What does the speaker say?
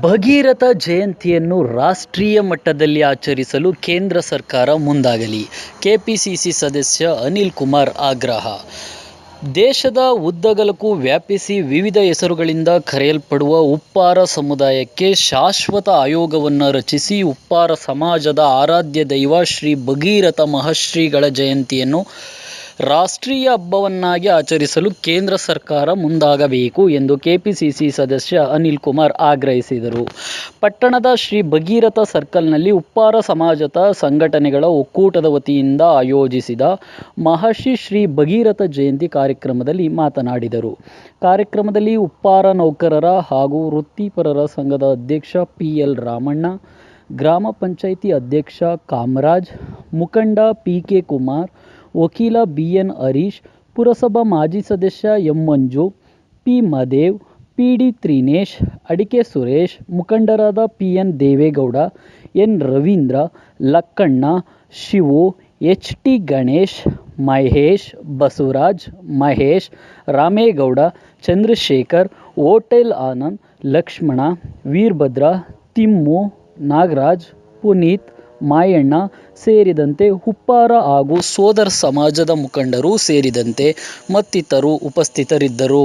ಭಗೀರಥ ಜಯಂತಿಯನ್ನು ರಾಷ್ಟ್ರೀಯ ಮಟ್ಟದಲ್ಲಿ ಆಚರಿಸಲು ಕೇಂದ್ರ ಸರ್ಕಾರ ಮುಂದಾಗಲಿ. ಕೆಪಿಸಿಸಿ ಸದಸ್ಯ ಅನಿಲ್ ಕುಮಾರ್ ಆಗ್ರಹ. ದೇಶದ ಉದ್ದಗಲಕ್ಕೂ ವ್ಯಾಪಿಸಿ ವಿವಿಧ ಹೆಸರುಗಳಿಂದ ಕರೆಯಲ್ಪಡುವ ಉಪ್ಪಾರ ಸಮುದಾಯಕ್ಕೆ ಶಾಶ್ವತ ಆಯೋಗವನ್ನು ರಚಿಸಿ ಉಪ್ಪಾರ ಸಮಾಜದ ಆರಾಧ್ಯ ದೈವ ಶ್ರೀ ಭಗೀರಥ ಮಹರ್ಷಿಗಳ ಜಯಂತಿಯನ್ನು ರಾಷ್ಟ್ರೀಯ ಹಬ್ಬವನ್ನಾಗಿ ಆಚರಿಸಲು ಕೇಂದ್ರ ಸರ್ಕಾರ ಮುಂದಾಗಬೇಕು ಎಂದು ಕೆಪಿಸಿಸಿ ಸದಸ್ಯ ಅನಿಲ್ ಕುಮಾರ್ ಆಗ್ರಹಿಸಿದರು. ಪಟ್ಟಣದ ಶ್ರೀ ಭಗೀರಥ ಸರ್ಕಲ್ನಲ್ಲಿ ಉಪ್ಪಾರ ಸಮಾಜದ ಸಂಘಟನೆಗಳ ಒಕ್ಕೂಟದ ವತಿಯಿಂದ ಆಯೋಜಿಸಿದ ಮಹರ್ಷಿ ಶ್ರೀ ಭಗೀರಥ ಜಯಂತಿ ಕಾರ್ಯಕ್ರಮದಲ್ಲಿ ಮಾತನಾಡಿದರು. ಕಾರ್ಯಕ್ರಮದಲ್ಲಿ ಉಪ್ಪಾರ ನೌಕರರ ಹಾಗೂ ವೃತ್ತಿಪರರ ಸಂಘದ ಅಧ್ಯಕ್ಷ ಪಿ ಎಲ್ ರಾಮಣ್ಣ, ಗ್ರಾಮ ಪಂಚಾಯಿತಿ ಅಧ್ಯಕ್ಷ ಕಾಮರಾಜ್, ಮುಖಂಡ ಪಿ ಕೆ ಕುಮಾರ್, ವಕೀಲ ಬಿ ಎನ್ ಹರೀಶ್, ಪುರಸಭಾ ಮಾಜಿ ಸದಸ್ಯ M Manju, P Madev P D Trinesh, Adike Suresh, ಮುಖಂಡರಾದ P N Devegowda, N Ravindra, Lakkanna, Shivu, H T Ganesh, Mahesh, Basavaraj, Mahesh, Ramegowda, Chandrashekar hotel Anand, Lakshmana, Veerabhadra, Thimmu, Nagaraj, Puneeth, Mayanna ಸೇರಿದಂತೆ ಉಪ್ಪಾರ ಹಾಗೂ ಸೋದರ ಸಮಾಜದ ಮುಖಂಡರು ಸೇರಿದಂತೆ ಮತ್ತಿತರರು ಉಪಸ್ಥಿತರಿದ್ದರು.